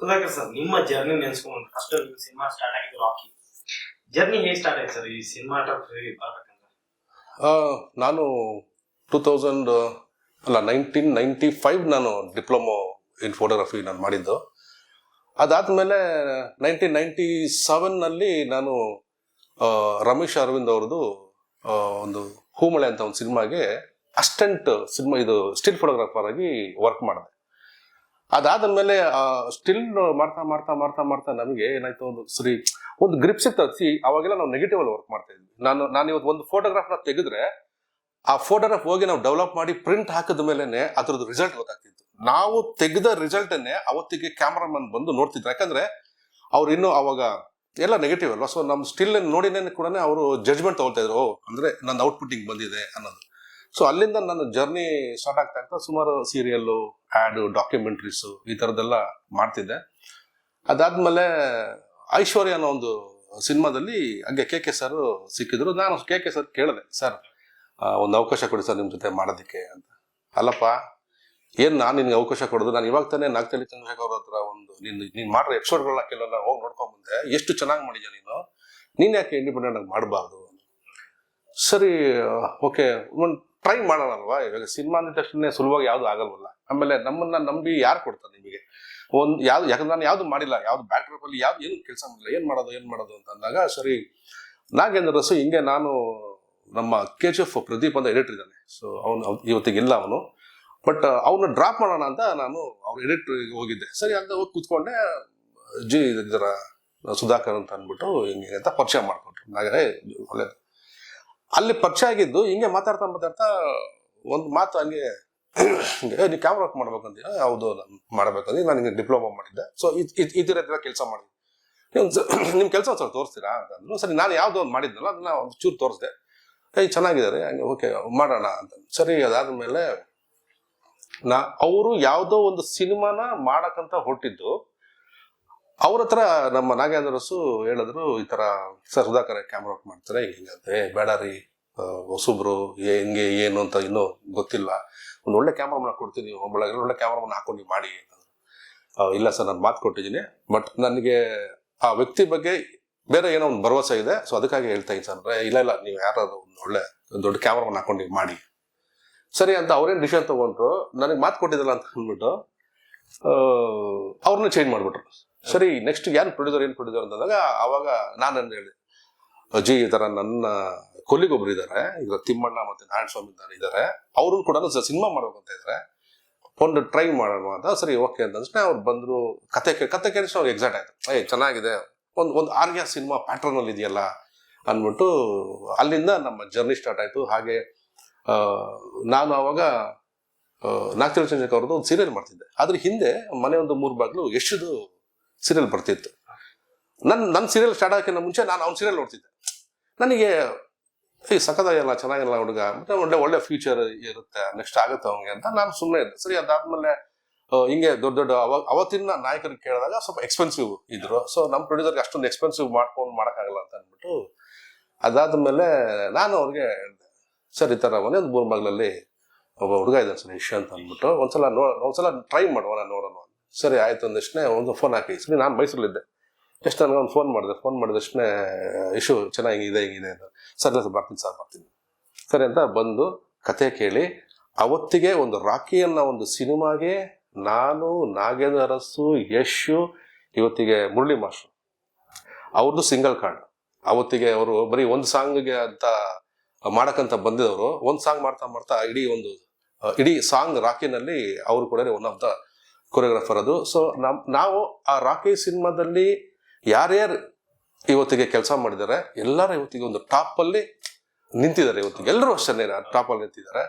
Sudhakar sir ನಿಮ್ಮ journey ನೆನ್ಸ್ಕೊಂಡು first cinema start ಆಗಿದ್ದು ರಾಕಿ ಜರ್ನಿ ಹೇಗೆ ಸ್ಟಾರ್ಟ್ ಆಯ್ತು ಸರ್? ಈ ಸಿನಿಮಾಟೋಗ್ರಫಿ ಬರ್ಬೇಕಂತ ಆ, ನಾನು ಟೂ ತೌಸಂಡ್ ಅಲ್ಲ ನೈನ್ಟೀನ್ ನೈಂಟಿ ಫೈವ್ ನಾನು ಡಿಪ್ಲೊಮೊ ಇನ್ ಫೋಟೋಗ್ರಫಿ ನಾನು ಮಾಡಿದ್ದು. ಅದಾದಮೇಲೆ ನೈನ್ಟೀನ್ ನೈಂಟಿ ಸೆವೆನ್ನಲ್ಲಿ ನಾನು ರಮೇಶ್ ಅರವಿಂದ್ ಅವ್ರದ್ದು ಒಂದು ಹೂಮಳೆ ಅಂತ ಒಂದು ಸಿನಿಮಾಗೆ ಅಸ್ಟೆಂಟ್ ಸಿನಿಮಾ ಇದು ಸ್ಟಿಲ್ ಫೋಟೋಗ್ರಾಫರ್ ಆಗಿ ವರ್ಕ್ ಮಾಡಿದೆ. ಅದಾದ್ಮೇಲೆ ಸ್ಟಿಲ್ ಮಾಡ್ತಾ ಮಾಡ್ತಾ ಮಾಡ್ತಾ ಮಾಡ್ತಾ ನಮಗೆ ಏನಾಯ್ತು ಒಂದು ಸರಿ ಒಂದು ಗ್ರಿಪ್ ಸಿಗ್ತದೆ ಸಿ ಅವಾಗೆಲ್ಲ ನಾವು ನೆಗೆಟಿವ್ ಅಲ್ಲಿ ವರ್ಕ್ ಮಾಡ್ತಾ ಇದ್ವಿ. ನಾನು ನಾನು ಇವತ್ತು ಒಂದು ಫೋಟೋಗ್ರಾಫ್ನ ತೆಗೆದ್ರೆ, ಆ ಫೋಟೋಗ್ರಾಫ್ ಹೋಗಿ ನಾವು ಡೆವಲಪ್ ಮಾಡಿ ಪ್ರಿಂಟ್ ಹಾಕಿದ ಮೇಲೆನೆ ಅದ್ರದ್ದು ರಿಸಲ್ಟ್ ಗೊತ್ತಾಗ್ತಿತ್ತು. ನಾವು ತೆಗೆದ ರಿಸಲ್ಟ್ ಅನ್ನೇ ಅವತ್ತಿಗೆ ಕ್ಯಾಮ್ರಾಮನ್ ಬಂದು ನೋಡ್ತಿದ್ರು. ಯಾಕಂದ್ರೆ, ಅವ್ರು ಇನ್ನು ಅವಾಗ ಎಲ್ಲ ನೆಗೆಟಿವ್ ಅಲ್ವಾ? ಸೊ ನಮ್ಮ ಸ್ಟಿಲ್ ನೋಡಿನೇ ಕೂಡ ಅವರು ಜಡ್ಜ್ಮೆಂಟ್ ತಗೊಳ್ತಾ ಇದ್ರು. ಅಂದ್ರೆ ನನ್ನ ಔಟ್ಪುಟ್ಟಿಂಗ್ ಬಂದಿದೆ ಅನ್ನೋದು. ಸೊ ಅಲ್ಲಿಂದ ನನ್ನ ಜರ್ನಿ ಸ್ಟಾರ್ಟ್ ಆಗ್ತಾ ಇರ್ತಾ ಸುಮಾರು ಸೀರಿಯಲ್ಲು ಆ್ಯಡು ಡಾಕ್ಯುಮೆಂಟ್ರೀಸು ಈ ಥರದ್ದೆಲ್ಲ ಮಾಡ್ತಿದ್ದೆ. ಅದಾದ್ಮೇಲೆ ಐಶ್ವರ್ಯ ಅನ್ನೋ ಒಂದು ಸಿನಿಮಾದಲ್ಲಿ ಹಾಗೆ ಕೆ ಕೆ ಸರ್ ಸಿಕ್ಕಿದ್ರು. ನಾನು ಕೆ ಕೆ ಸರ್ ಕೇಳಿದೆ ಸರ್ ಒಂದು ಅವಕಾಶ ಕೊಡಿ ಸರ್ ನಿಮ್ಮ ಜೊತೆ ಮಾಡೋದಕ್ಕೆ ಅಂತ. ಅಲ್ಲಪ್ಪ, ಏನು ನಾನು ನಿನ್ಗೆ ಅವಕಾಶ ಕೊಡೋದು? ನಾನು ಇವಾಗ ತಾನೇ ನಾಗ್ತಳ್ಳಿ ಚಂದ್ರಶೇಖರ್ ಅವ್ರ ಹತ್ರ ಒಂದು ನಿನ್ನ ನೀನು ಮಾಡಿರೋ ಎಪಿಸೋಡ್ಗಳನ್ನ ಕೆಲವೆಲ್ಲ ಹೋಗಿ ನೋಡ್ಕೊಂಡ್ ಬಂದೆ ಎಷ್ಟು ಚೆನ್ನಾಗಿ ಮಾಡಿದ್ಯಾ ನೀನು? ನೀನು ಯಾಕೆ ಇಂಡಿಪೆಂಡೆಂಟ್ ಆಗಿ ಮಾಡಬಾರ್ದು? ಸರಿ, ಓಕೆ, ಒಂದು ಟ್ರೈ ಮಾಡೋಣಲ್ವಾ? ಇವಾಗ ಸಿನಿಮಾ ಅಂದ ತಕ್ಷಣ ಸುಲಭವಾಗಿ ಯಾವುದು ಆಗಲ್ವಲ್ಲ? ಆಮೇಲೆ ನಮ್ಮನ್ನ ನಂಬಿ ಯಾರು ಕೊಡ್ತಾರೆ ನಿಮಗೆ? ಒಂದು ಯಾವ್ದು, ಯಾಕಂದ್ರೆ ನಾನು ಯಾವ್ದು ಮಾಡಿಲ್ಲ. ಯಾವ್ದು ಬ್ಯಾಟ್ರಪ್ ಅಲ್ಲಿ ಯಾವ್ದು, ಏನು ಕೆಲಸ ಮಾಡಿಲ್ಲ. ಏನು ಮಾಡೋದು ಏನು ಮಾಡೋದು ಅಂತ ಅಂದಾಗ, ಸರಿ, ನಾಗೇಂದ್ರ ರಸು ಹಿಂಗೆ ನಾನು ನಮ್ಮ ಕೆ ಎಚ್ ಎಫ್ ಪ್ರದೀಪ್ ಅಂತ ಎಡಿಟರ್ ಇದ್ದಾನೆ. ಸೊ ಅವನು ಇವತ್ತಿಗೆ ಇಲ್ಲ ಅವನು. ಬಟ್ ಅವನ್ನ ಡ್ರಾಪ್ ಮಾಡೋಣ ಅಂತ ನಾನು ಅವ್ರ ಎಡಿಟರ್ ಹೋಗಿದ್ದೆ. ಸರಿ, ಅಂತ ಹೋಗಿ ಕೂತ್ಕೊಂಡೆ, ಜಿ, ಇದರ ಸುಧಾಕರ್ ಅಂತ ಅಂದ್ಬಿಟ್ಟು ಹಿಂಗೆ ಅಂತ ಪರಿಚಯ ಮಾಡ್ಕೊಟ್ರು ನಾಗರೇ ಒಳ್ಳೆ ಅಲ್ಲಿ ಪರಿಚಯ ಆಗಿದ್ದು ಹಿಂಗೆ ಮಾತಾಡ್ತಾ ಮಾತಾಡ್ತಾ ಒಂದು ಮಾತು ಹಂಗೆ ನೀವು ಕ್ಯಾಮ್ರಾ ವರ್ಕ್ ಮಾಡ್ಬೇಕಂತ ಹೌದು ಮಾಡ್ಬೇಕಂದ್ರೆ ನಾನು ಹಿಂಗೆ ಡಿಪ್ಲೊಮಾ ಮಾಡಿದ್ದೆ. ಸೊ ಇದ್ರ ಕೆಲಸ ಮಾಡಿದ್ದೆ. ನಿಮ್ಮ ಕೆಲಸ ಸ್ವಲ್ಪ ತೋರಿಸ್ತೀರಾ? ಅಂತಂದ್ರು ಸರಿ, ನಾನು ಯಾವುದೋ ಒಂದು ಮಾಡಿದ್ನಲ್ಲ, ಅದನ್ನ ಒಂದು ಚೂರು ತೋರಿಸ್ದೆ. ಏಯ್ ಚೆನ್ನಾಗಿದ್ದಾರೆ. ಹಂಗೆ, ಓಕೆ, ಮಾಡೋಣ. ಅಂತ ಸರಿ ಅದಾದ್ಮೇಲೆ ನಾ, ಅವರು ಯಾವುದೋ ಒಂದು ಸಿನಿಮಾನ ಮಾಡಕ್ಕಂತ ಹೊರಟಿದ್ದು ಅವ್ರ ಹತ್ರ ನಮ್ಮ ನಾಗೇಂದ್ರಸು ಹೇಳಿದ್ರು ಈ ತರ ಸರ್ ಸುಧಾಕರ್ ಕ್ಯಾಮ್ರಾ ವರ್ಕ್ ಮಾಡ್ತಾರೆ ಹಿಂಗೆ ಹಿಂಗಂತೆ "ಏ, ಬೇಡ ರೀ ಹೊಸಬ್ರು ಹೆಂಗೆ ಏನು ಅಂತ ಇನ್ನೂ ಗೊತ್ತಿಲ್ಲ. ಒಂದು ಒಳ್ಳೆ ಕ್ಯಾಮ್ರಾಮನ್ ಕೊಡ್ತೀನಿ ಒಬ್ಬಳೆ ಒಳ್ಳೆ ಕ್ಯಾಮ್ರಾಮನ್ ಹಾಕೊಂಡು ಮಾಡಿ ಅಂತಂದ್ರು. ಇಲ್ಲ ಸರ್ ನಾನು ಮಾತು ಕೊಟ್ಟಿದ್ದೀನಿ. ಬಟ್ ನನಗೆ ಆ ವ್ಯಕ್ತಿ ಬಗ್ಗೆ ಬೇರೆ ಏನೋ ಒಂದು ಭರವಸೆ ಇದೆ. ಸೊ ಅದಕ್ಕಾಗಿ ಹೇಳ್ತಾ ಇದ್ದೀನಿ ಸರ್ ಅಂದ್ರೆ ಇಲ್ಲ ಇಲ್ಲ ನೀವು ಯಾರಾದ್ರು ಒಂದು ಒಳ್ಳೆ ದೊಡ್ಡ ಕ್ಯಾಮ್ರಾಮನ್ ಹಾಕೊಂಡು ಮಾಡಿ. ಸರಿ ಅಂತ ಅವ್ರೇನು ಡಿಸಿಷನ್ ತಗೊಂಡ್ರು ನನಗೆ ಮಾತು ಕೊಟ್ಟಿದ್ದಲ್ಲ ಅಂತ ಅಂದ್ಬಿಟ್ಟು ಅವ್ರನ್ನ ಚೇಂಜ್ ಮಾಡ್ಬಿಟ್ರು. ಸರಿ ನೆಕ್ಸ್ಟ್ ಯಾರು ಪ್ರೊಡ್ಯೂಸರ್ ಏನು ಪ್ರೊಡ್ಯೂಸರ್ ಅಂತಂದಾಗ ಅವಾಗ ನಾನು ಹೇಳಿದೆ. ಅಜ್ಜಿ ಈ ಥರ ನನ್ನ ಕೊಲ್ಲಿಗೊಬ್ರು ಇದ್ದಾರೆ ಈಗ ತಿಮ್ಮಣ್ಣ ಮತ್ತೆ ನಾರಾಯಣ ಸ್ವಾಮಿ ಇದ್ದಾರೆ ಇದ್ದಾರೆ ಅವರು ಕೂಡ ಸಿನಿಮಾ ಮಾಡ್ಬೇಕಂತ ಇದ್ದಾರೆ ಒಂದು ಟ್ರೈ ಮಾಡೋಣ ಅಂತ, ಸರಿ ಓಕೆ ಅಂತ ತಕ್ಷಣ ಅವ್ರು ಬಂದರು, ಕತೆ ಕತೆ ಕೇಳಿಸ್ ಅವ್ರು ಎಕ್ಸಾಕ್ಟ್ ಆಯ್ತು. ಏಯ್, ಚೆನ್ನಾಗಿದೆ, ಒಂದು ಒಂದು ಆರ್ಯ ಸಿನಿಮಾ ಪ್ಯಾಟರ್ನ್ ಅಲ್ಲಿ ಇದೆಯಲ್ಲ ಅಂದ್ಬಿಟ್ಟು ಅಲ್ಲಿಂದ ನಮ್ಮ ಜರ್ನಿ ಸ್ಟಾರ್ಟ್ ಆಯ್ತು. ಹಾಗೆ ನಾನು ಅವಾಗ ನಾಗ್ತಿರ ಚಂದ್ರಕ್ ಅವ್ರದ್ದು ಒಂದು ಸೀರಿಯಲ್ ಮಾಡ್ತಿದ್ದೆ. ಅದ್ರ ಹಿಂದೆ ಮನೆ ಒಂದು ಮೂರು ಬಾಗಿಲು ಯಶದು ಸೀರಿಯಲ್ ಬರ್ತಿತ್ತು. ನನ್ನ ನನ್ನ ಸೀರಿಯಲ್ ಸ್ಟಾರ್ಟ್ ಆಗೋಕ್ಕಿಂತ ಮುಂಚೆ ನಾನು ಅವ್ನ ಸೀರಿಯಲ್ ನೋಡ್ತಿದ್ದೆ. ನನಗೆ ಈ ಸಖತ್ತಾಗಿಲ್ಲ, ಚೆನ್ನಾಗಿಲ್ಲ ಹುಡುಗ. ಮತ್ತೆ ಒಳ್ಳೆ ಒಳ್ಳೆ ಫ್ಯೂಚರ್ ಇರುತ್ತೆ ನೆಕ್ಸ್ಟ್ ಆಗುತ್ತೆ ಅವನಿಗೆ ಅಂತ ನಾನು ಸುಮ್ಮನೆ ಇದ್ದೆ. ಸರಿ, ಅದಾದ್ಮೇಲೆ ಹಿಂಗೆ ದೊಡ್ಡ ದೊಡ್ಡ ಅವ, ಅವತ್ತಿನ ನಾಯಕರಿಗೆ ಕೇಳಿದಾಗ ಸ್ವಲ್ಪ ಎಕ್ಸ್ಪೆನ್ಸಿವ್ ಇದ್ರು. ಸೊ ನಮ್ಮ ಪ್ರೊಡ್ಯೂಸರ್ಗೆ ಅಷ್ಟೊಂದು ಎಕ್ಸ್ಪೆನ್ಸಿವ್ ಮಾಡ್ಕೊಂಡು ಮಾಡೋಕ್ಕಾಗಲ್ಲ ಅಂತ ಅಂದ್ಬಿಟ್ಟು, ಅದಾದಮೇಲೆ ನಾನು ಅವ್ರಿಗೆ ಹೇಳಿದೆ, ಸರ್, ಈ ಥರ ಒಂದು ಮೂರು ಮಗಳಲ್ಲಿ ಒಬ್ಬ ಹುಡುಗ ಇದ್ದಾನೆ ಸರ್ ಯಶ್ ಅಂತ ಅಂದ್ಬಿಟ್ಟು, ಒಂದ್ಸಲ ನೋ, ಒಂದ್ಸಲ ಟ್ರೈ ಮಾಡುವ ನೋಡೋಣ ಸರಿ, ಆಯ್ತು ಅಂದಷ್ಟೇ ಒಂದು ಫೋನ್ ಹಾಕಿ. ಸರಿ, ನಾನು ಮೈಸೂರಲ್ಲಿದ್ದೆ. ಎಷ್ಟು ನನಗೆ ಒಂದು ಫೋನ್ ಮಾಡಿದೆ. ಫೋನ್ ಮಾಡಿದಷ್ಟೇ ಇಶ್ಯೂ ಚೆನ್ನಾಗಿ ಇದೆ, ಹಿಂಗಿದೆ ಅಂತ. ಸರಿ, ಸರ್, ಬರ್ತೀನಿ ಸರ್, ಬರ್ತೀನಿ. ಸರಿ ಅಂತ ಬಂದು ಕತೆ ಕೇಳಿ, ಅವತ್ತಿಗೆ ಒಂದು ರಾಕಿ ಒಂದು ಸಿನಿಮಾಗೆ ನಾನು, ನಾಗೇಂದ್ರ ಅರಸು, ಯಶು, ಇವತ್ತಿಗೆ ಮುರಳಿ ಮಾಸ್ಟ್ರು. ಅವ್ರದ್ದು ಸಿಂಗಲ್ ಕಾರ್ಡ್ ಅವತ್ತಿಗೆ ಅವರು ಬರೀ ಒಂದು ಸಾಂಗ್ಗೆ ಅಂತ ಮಾಡಕ್ಕಂತ ಬಂದಿದವರು. ಒಂದು ಸಾಂಗ್ ಮಾಡ್ತಾ ಮಾಡ್ತಾ ಇಡೀ ಒಂದು, ಇಡೀ ಸಾಂಗ್ ರಾಕಿನಲ್ಲಿ ಅವರು ಕೂಡ ಒನ್ ಆಫ್ ದ ಕೊರಿಯೋಗ್ರಾಫರ್ ಅದು. ಸೊ ನಮ್, ನಾವು ಆ ರಾಕಿ ಸಿನಿಮಾದಲ್ಲಿ ಯಾರ್ಯಾರು ಇವತ್ತಿಗೆ ಕೆಲಸ ಮಾಡಿದ್ದಾರೆ, ಎಲ್ಲರೂ ಇವತ್ತಿಗೆ ಒಂದು ಟಾಪಲ್ಲಿ ನಿಂತಿದ್ದಾರೆ ಇವತ್ತಿಗೆ. ಎಲ್ಲರೂ ಅಷ್ಟೇ ಟಾಪ್ ಅಲ್ಲಿ ನಿಂತಿದ್ದಾರೆ.